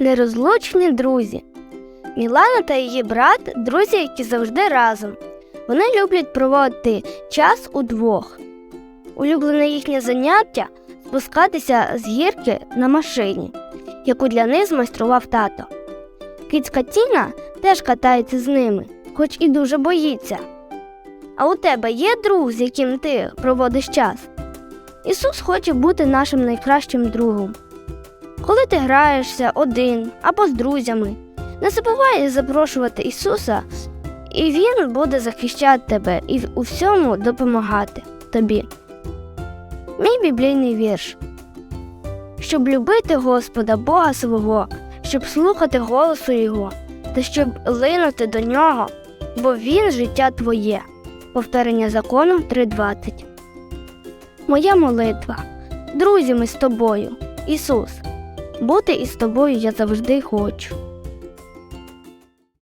Нерозлучні друзі. Мілана та її брат друзі, які завжди разом. Вони люблять проводити час удвох. Улюблене їхнє заняття спускатися з гірки на машині, яку для них змайстрував тато. Кицька Тіна теж катається з ними, хоч і дуже боїться. А у тебе є друг, з яким ти проводиш час? Ісус хоче бути нашим найкращим другом. Коли ти граєшся один або з друзями, не забувай запрошувати Ісуса, і Він буде захищати тебе і у всьому допомагати тобі. Мій біблійний вірш. Щоб любити Господа Бога свого, щоб слухати голосу Його, та щоб линути до нього, бо Він життя твоє. Повторення закону 3.20. Моя молитва. Друзі, ми з тобою. Ісус. Бути із тобою я завжди хочу.